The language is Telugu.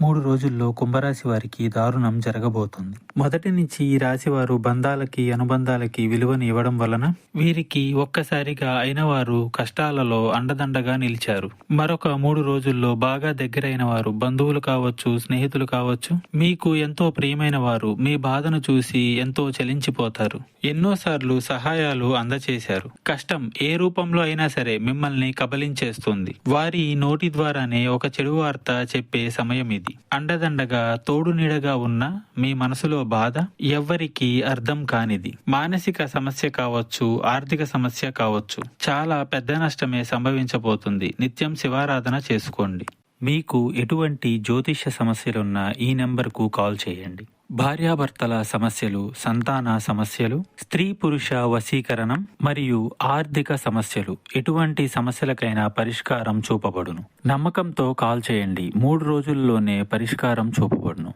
మూడు రోజుల్లో కుంభరాశి వారికి దారుణం జరగబోతుంది. మొదటి నుంచి ఈ రాశి వారు బంధాలకి అనుబంధాలకి విలువను ఇవ్వడం వలన వీరికి ఒక్కసారిగా అయిన వారు కష్టాలలో అండదండగా నిలిచారు. మరొక మూడు రోజుల్లో బాగా దగ్గరైన వారు బంధువులు కావచ్చు స్నేహితులు కావచ్చు మీకు ఎంతో ప్రియమైన వారు మీ బాధను చూసి ఎంతో చలించిపోతారు. ఎన్నోసార్లు సహాయాలు అందచేశారు. కష్టం ఏ రూపంలో అయినా సరే మిమ్మల్ని కబలించేస్తుంది. వారి నోటి ద్వారానే ఒక చెడు వార్త చెప్పే సమయం ఇది. అండదండగా తోడు నీడగా ఉన్న మీ మనసులో బాధ ఎవ్వరికీ అర్థం కానిది. మానసిక సమస్య కావచ్చు ఆర్థిక సమస్య కావచ్చు చాలా పెద్ద నష్టమే సంభవించబోతుంది. నిత్యం శివారాధన చేసుకోండి. మీకు ఎటువంటి జ్యోతిష్య సమస్యలున్నా ఈ నెంబర్కు కాల్ చేయండి. భార్యాభర్తల సమస్యలు సంతాన సమస్యలు స్త్రీ పురుష వశీకరణం మరియు ఆర్థిక సమస్యలు ఎటువంటి సమస్యలకైనా పరిష్కారం చూపబడును. నమ్మకంతో కాల్ చేయండి. మూడు రోజుల్లోనే పరిష్కారం చూపబడును.